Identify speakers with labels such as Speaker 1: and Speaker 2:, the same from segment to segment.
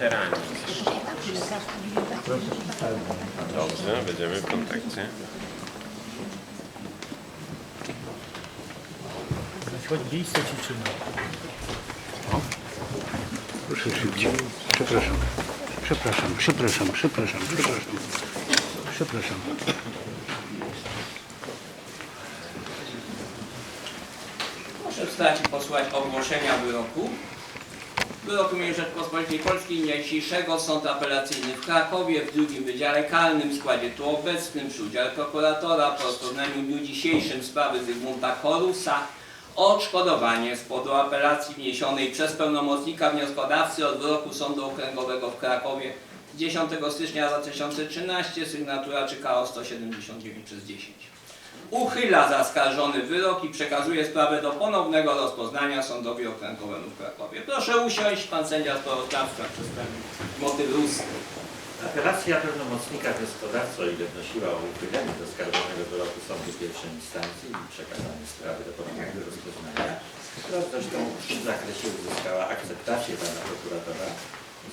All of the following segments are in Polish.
Speaker 1: weterani. Dobrze, będziemy w kontakcie.
Speaker 2: Choć miejsce ćwiczymy.
Speaker 3: Proszę szybciej. Przepraszam. Przepraszam, przepraszam, przepraszam, przepraszam. Przepraszam.
Speaker 4: Proszę wstać i posłuchać ogłoszenia wyroku. Wyroku Miejskiej Rzeczpospolitej Polskiej najdzisiejszego Sąd Apelacyjny w Krakowie w drugim Wydziale Karnym w składzie tu obecnym przy udziale prokuratora po rozpoznaniu w dniu dzisiejszym sprawy Zygmunta Korusa odszkodowanie z powodu apelacji wniesionej przez pełnomocnika wnioskodawcy od wyroku Sądu Okręgowego w Krakowie z 10 stycznia 2013 sygnatura czykało 179 przez 10 uchyla zaskarżony wyrok i przekazuje sprawę do ponownego rozpoznania Sądowi Okręgowemu w Krakowie. Proszę usiąść, pan sędzia sprawozdawca przedstawi motyw ustny.
Speaker 5: Apelacja pełnomocnika wnioskodawcy, o ile wnosiła o uchylenie zaskarżonego wyroku sądu pierwszej instancji i przekazanie sprawy do ponownego rozpoznania, która zresztą w tym zakresie uzyskała akceptację pana prokuratora,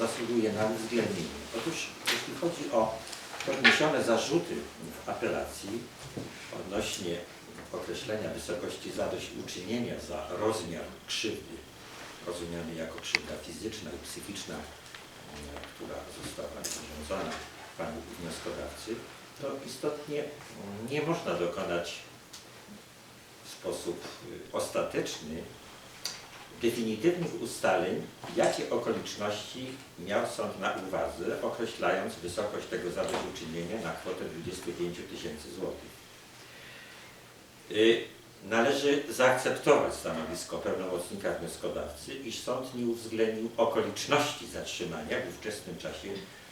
Speaker 5: zasługuje na uwzględnienie. Otóż jeśli chodzi o podniesione zarzuty w apelacji odnośnie określenia wysokości zadośćuczynienia za rozmiar krzywdy, rozumiany jako krzywda fizyczna i psychiczna, m, która została wyrządzona panu wnioskodawcy, to istotnie nie można dokonać w sposób y, ostateczny definitywnych ustaleń, jakie okoliczności miał sąd na uwadze, określając wysokość tego zadośćuczynienia na kwotę 25 tysięcy złotych. Y, Należy zaakceptować stanowisko pełnomocnika wnioskodawcy, iż sąd nie uwzględnił okoliczności zatrzymania w ówczesnym czasie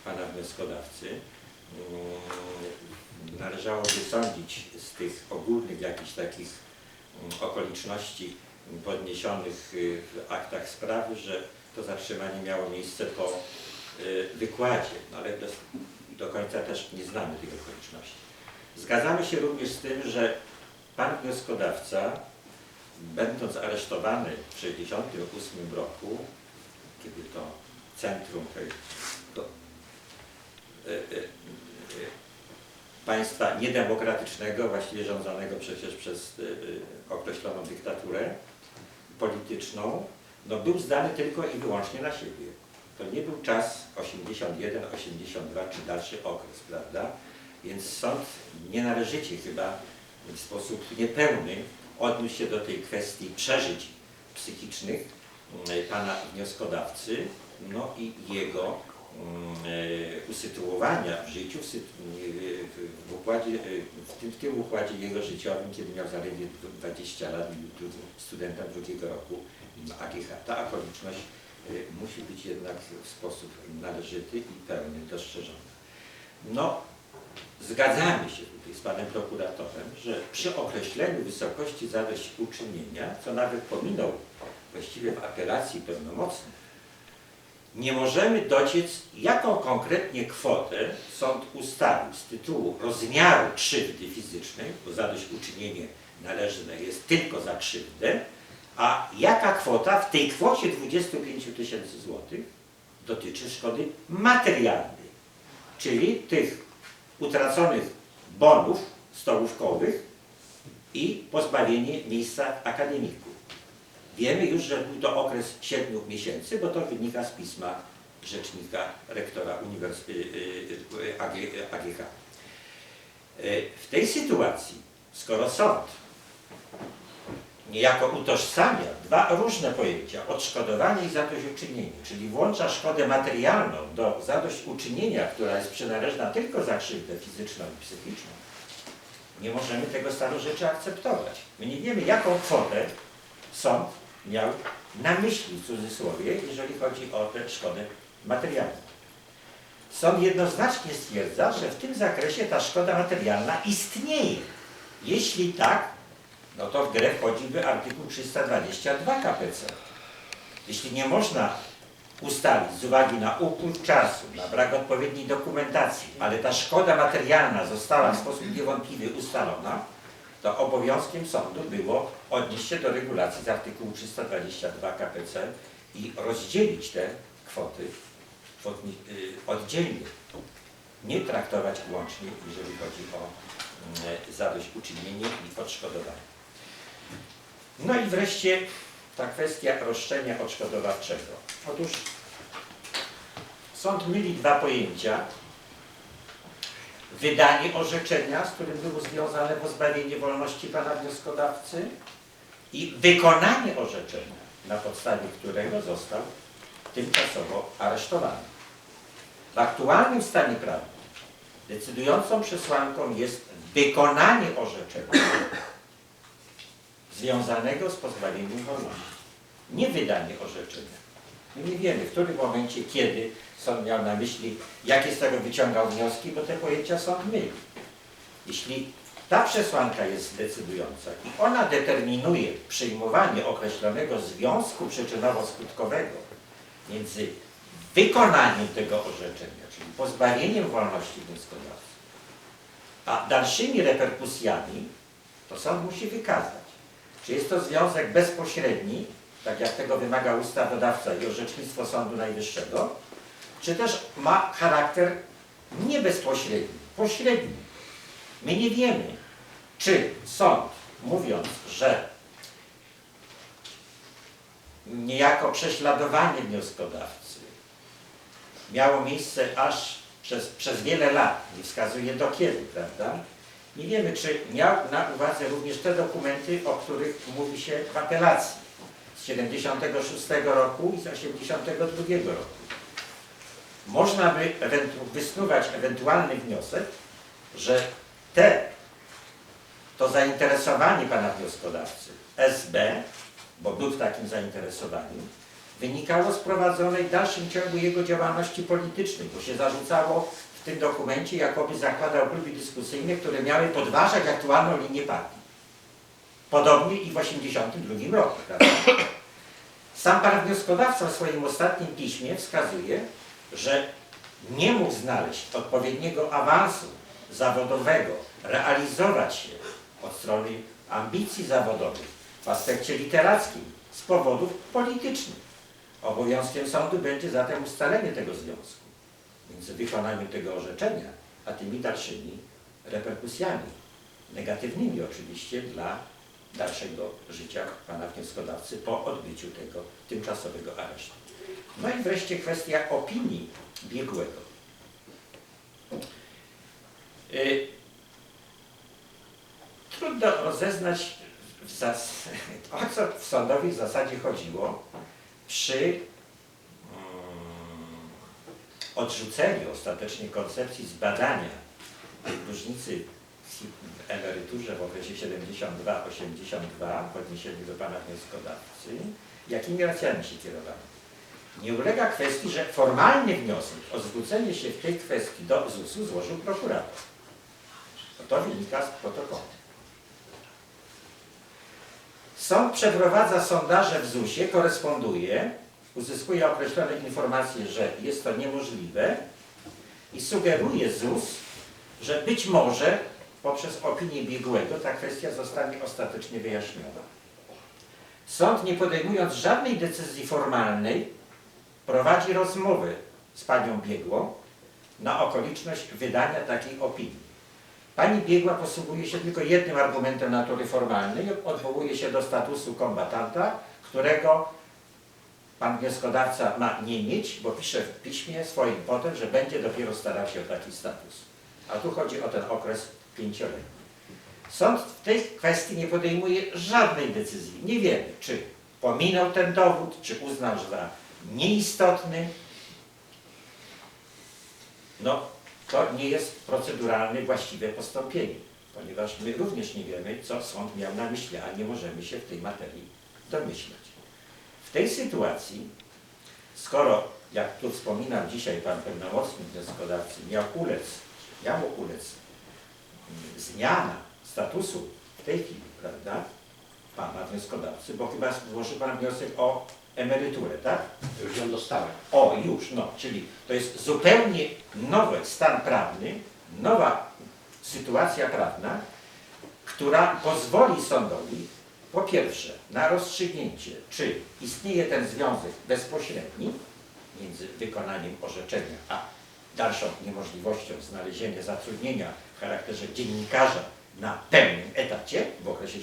Speaker 5: pana wnioskodawcy. Mm, Należałoby sądzić z tych ogólnych jakichś takich mm, okoliczności podniesionych y, w aktach sprawy, że to zatrzymanie miało miejsce po y, wykładzie, no ale do, do końca też nie znamy tych okoliczności. Zgadzamy się również z tym, że pan wnioskodawca, będąc aresztowany w 1968 roku, kiedy to centrum tej, to, y, państwa niedemokratycznego, właściwie rządzonego przecież przez określoną dyktaturę polityczną, no był zdany tylko i wyłącznie na siebie. To nie był czas 81, 82 czy dalszy okres, prawda? Więc sąd nienależycie chyba w sposób niepełny odniósł się do tej kwestii przeżyć psychicznych mm, pana wnioskodawcy, no i jego usytuowania w życiu, w, układzie, e, w, tym, w tym układzie jego życiowym, kiedy miał zaledwie 20 lat był studentem drugiego roku AGH. Ta okoliczność e, musi być jednak w sposób należyty i pełny dostrzeżona. No, zgadzamy się tutaj z panem prokuratorem, że przy określeniu wysokości zadośćuczynienia, co nawet pominął właściwie w apelacji pełnomocnej, nie możemy dociec, jaką konkretnie kwotę sąd ustalił z tytułu rozmiaru krzywdy fizycznej, bo zadośćuczynienie należne jest tylko za krzywdę, a jaka kwota w tej kwocie 25 tysięcy złotych dotyczy szkody materialnej, czyli tych utraconych bonów stołówkowych i pozbawienie miejsca w akademiku. Wiemy już, że był to okres 7 miesięcy, bo to wynika z pisma rzecznika rektora Uniwers- y, y, AG, AGH. Y, W tej sytuacji, skoro sąd niejako utożsamia dwa różne pojęcia, odszkodowanie i zadośćuczynienie, czyli włącza szkodę materialną do zadośćuczynienia, która jest przynależna tylko za krzywdę fizyczną i psychiczną, nie możemy tego stanu rzeczy akceptować. My nie wiemy, jaką kwotę sąd miał na myśli, w cudzysłowie, jeżeli chodzi o tę szkodę materialną. Sąd jednoznacznie stwierdza, że w tym zakresie ta szkoda materialna istnieje. Jeśli tak, no to w grę wchodziłby artykuł 322 KPC. Jeśli nie można ustalić z uwagi na upływ czasu, na brak odpowiedniej dokumentacji, ale ta szkoda materialna została w sposób niewątpliwy ustalona, to obowiązkiem sądu było odnieść się do regulacji z artykułu 322 KPC i rozdzielić te kwoty y, oddzielnie, nie traktować łącznie, jeżeli chodzi o mm, zadośćuczynienie i odszkodowanie. No i wreszcie ta kwestia roszczenia odszkodowawczego. Otóż sąd myli dwa pojęcia. Wydanie orzeczenia, z którym było związane pozbawienie wolności pana wnioskodawcy i wykonanie orzeczenia, na podstawie którego został tymczasowo aresztowany. W aktualnym stanie prawnym decydującą przesłanką jest wykonanie orzeczenia związanego z pozbawieniem wolności. Nie wydanie orzeczenia. My nie wiemy, w którym momencie, kiedy sąd miał na myśli, jakie z tego wyciągał wnioski, bo te pojęcia sąd myli. Jeśli ta przesłanka jest decydująca i ona determinuje przyjmowanie określonego związku przyczynowo-skutkowego między wykonaniem tego orzeczenia, czyli pozbawieniem wolności wnioskodawcy, a dalszymi reperkusjami, to sąd musi wykazać, czy jest to związek bezpośredni, tak jak tego wymaga ustawodawca i orzecznictwo Sądu Najwyższego, czy też ma charakter nie bezpośredni, pośredni. My nie wiemy, czy sąd, mówiąc, że niejako prześladowanie wnioskodawcy miało miejsce aż przez, przez wiele lat, nie wskazuje do kiedy, prawda? Nie wiemy, czy miał na uwadze również te dokumenty, o których mówi się w apelacji z 76 roku i z 82 roku. Można by wysnuwać ewentualny wniosek, że te, to zainteresowanie pana wnioskodawcy SB, bo był w takim zainteresowaniu, wynikało z prowadzonej w dalszym ciągu jego działalności politycznej, bo się zarzucało w tym dokumencie, jakoby zakładał kluby dyskusyjne, które miały podważać aktualną linię partii. Podobnie i w 1982 roku. Prawda? Sam pan wnioskodawca w swoim ostatnim piśmie wskazuje, że nie mógł znaleźć odpowiedniego awansu zawodowego, realizować się od strony ambicji zawodowych w aspekcie literackim z powodów politycznych. Obowiązkiem sądu będzie zatem ustalenie tego związku między wykonaniem tego orzeczenia, a tymi dalszymi reperkusjami, negatywnymi oczywiście dla dalszego życia pana wnioskodawcy po odbyciu tego tymczasowego aresztu. No i wreszcie kwestia opinii biegłego. Y, Trudno rozeznać, o co w sądowi w zasadzie chodziło przy mm, odrzuceniu ostatecznie koncepcji zbadania różnicy w emeryturze w okresie 72-82 w odniesieniu do pana wnioskodawcy, jakimi racjami się kierowano. Nie ulega kwestii, że formalny wniosek o zwrócenie się w tej kwestii do ZUS-u złożył prokurator. To wynika z protokołu. Sąd przeprowadza sondaże w ZUS-ie, koresponduje, uzyskuje określone informacje, że jest to niemożliwe i sugeruje ZUS, że być może poprzez opinię biegłego ta kwestia zostanie ostatecznie wyjaśniona. Sąd, nie podejmując żadnej decyzji formalnej, prowadzi rozmowę z panią biegłą na okoliczność wydania takiej opinii. Pani biegła posługuje się tylko jednym argumentem natury formalnej, odwołuje się do statusu kombatanta, którego pan wnioskodawca ma nie mieć, bo pisze w piśmie swoim potem, że będzie dopiero starał się o taki status. A tu chodzi o ten okres pięcioletni. Sąd w tej kwestii nie podejmuje żadnej decyzji. Nie wiemy, czy pominął ten dowód, czy uznał, za nieistotny. No, to nie jest proceduralne właściwe postąpienie, ponieważ my również nie wiemy, co sąd miał na myśli, a nie możemy się w tej materii domyślać. W tej sytuacji, skoro, jak tu wspominał dzisiaj pan pełnomocnik wnioskodawcy, miał ulec, miało ulec mm, zmiana statusu w tej chwili, prawda, pana wnioskodawcy, bo chyba złożył pan wniosek o emeryturę, tak?
Speaker 3: Już ją dostałem.
Speaker 5: O, już, no, czyli to jest zupełnie nowy stan prawny, nowa sytuacja prawna, która pozwoli sądowi po pierwsze na rozstrzygnięcie, czy istnieje ten związek bezpośredni, między wykonaniem orzeczenia a dalszą niemożliwością znalezienia zatrudnienia w charakterze dziennikarza na pełnym etacie w okresie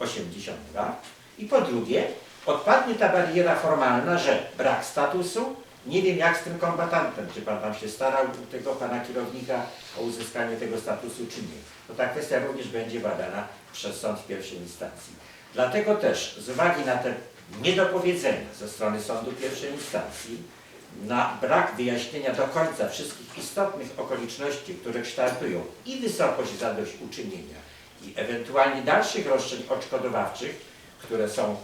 Speaker 5: 72-82 i po drugie odpadnie ta bariera formalna, że brak statusu, nie wiem jak z tym kombatantem, czy pan tam się starał tego pana kierownika o uzyskanie tego statusu, czy nie. To ta kwestia również będzie badana przez sąd pierwszej instancji. Dlatego też z uwagi na te niedopowiedzenia ze strony sądu pierwszej instancji, na brak wyjaśnienia do końca wszystkich istotnych okoliczności, które kształtują i wysokość zadośćuczynienia, i ewentualnie dalszych roszczeń odszkodowawczych, które są,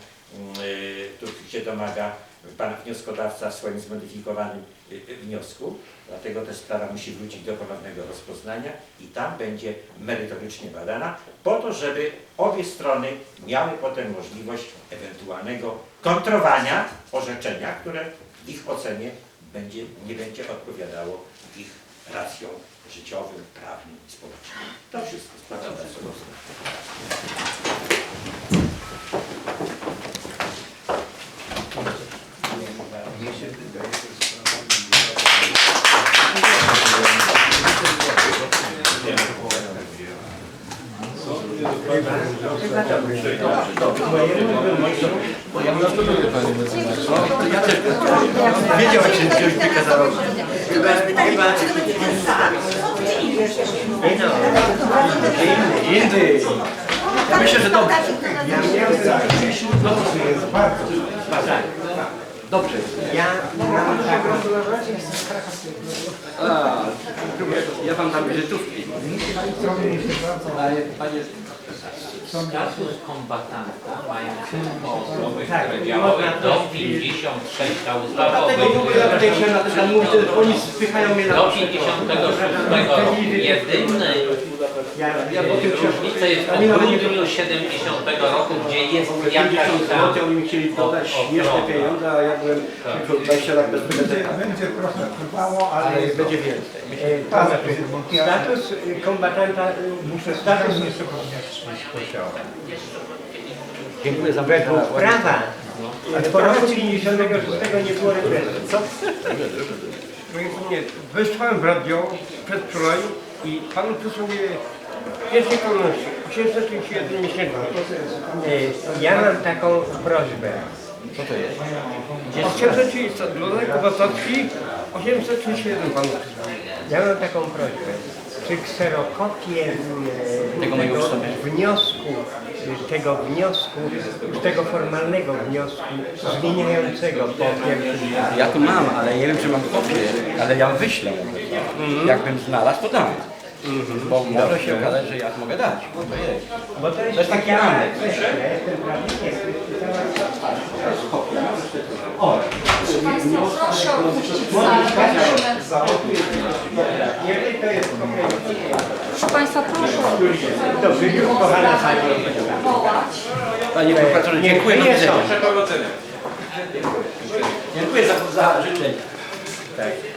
Speaker 5: których się domaga pan wnioskodawca w swoim zmodyfikowanym y, y, wniosku. Dlatego też sprawa musi wrócić do ponownego rozpoznania i tam będzie merytorycznie badana, po to, żeby obie strony miały potem możliwość ewentualnego kontrowania orzeczenia, które w ich ocenie będzie, nie będzie odpowiadało ich racjom życiowym, prawnym i społecznym. To wszystko. Sprawa sądowska.
Speaker 6: Wiedział, jak się wziąć byka za rogi. Indy. Ja myślę, że dobrze. Dobrze. Ja mam tak. A, ja wam dam wizytówki. Ale panie
Speaker 7: Status kombatanta mają osoby, które działały do 56, ta ustawa
Speaker 6: Dlatego w ogóle tutaj na ten spychają mnie na
Speaker 7: do 56 roku. Jedyny
Speaker 6: Ja po tym
Speaker 7: różnica jest po grudniu 70 roku, gdzie jest jakaś
Speaker 6: 50
Speaker 7: tam
Speaker 6: oni mi chcieli podać śmieszne pieniądze, a ja byłem już od 20 lat bez biblioteka.
Speaker 2: Będzie trochę trwało, ale
Speaker 6: Ale
Speaker 2: jest
Speaker 6: będzie więcej.
Speaker 2: E, to znaczy, status y, kombatanta, y, muszę status jeszcze
Speaker 6: Dziękuję za
Speaker 2: według prawa, ale po roku 56 nie było represji. Co?
Speaker 8: Nie, wysłałem w radio przedwczoraj i panu przysługuje w pierwszej kolejności 831 miesięcznie.
Speaker 2: Ja mam taką prośbę.
Speaker 6: Co to jest?
Speaker 8: 830 dla Lech Obywatelski 831 panu.
Speaker 2: Ja mam taką prośbę. Czy kserokopię e,
Speaker 6: Tego mojego
Speaker 2: wniosku, e, tego wniosku, tego formalnego wniosku zmieniającego po pierwszym
Speaker 6: Ja tu mam, ale nie wiem czy mam kopię, ale ja wyślę. Jakbym znalazł, to dam. Bo może się okazać, że ja mogę dać. Bo to jest.
Speaker 2: Bo to jest,
Speaker 6: To jest taki
Speaker 2: ja-
Speaker 6: aneks.
Speaker 2: Ja jestem prawnikiem,
Speaker 6: O,
Speaker 9: Proszę opuścić salę.
Speaker 2: jeżeli to jest kopia
Speaker 9: Proszę Państwa, proszę opuścić salę.
Speaker 2: Dobrze, już kochana Pani.
Speaker 9: Wołać.
Speaker 6: panie prokuratorze, dziękuję, do
Speaker 2: nie
Speaker 6: widzenia. Dziękuję za, za życzenia.
Speaker 2: Tak.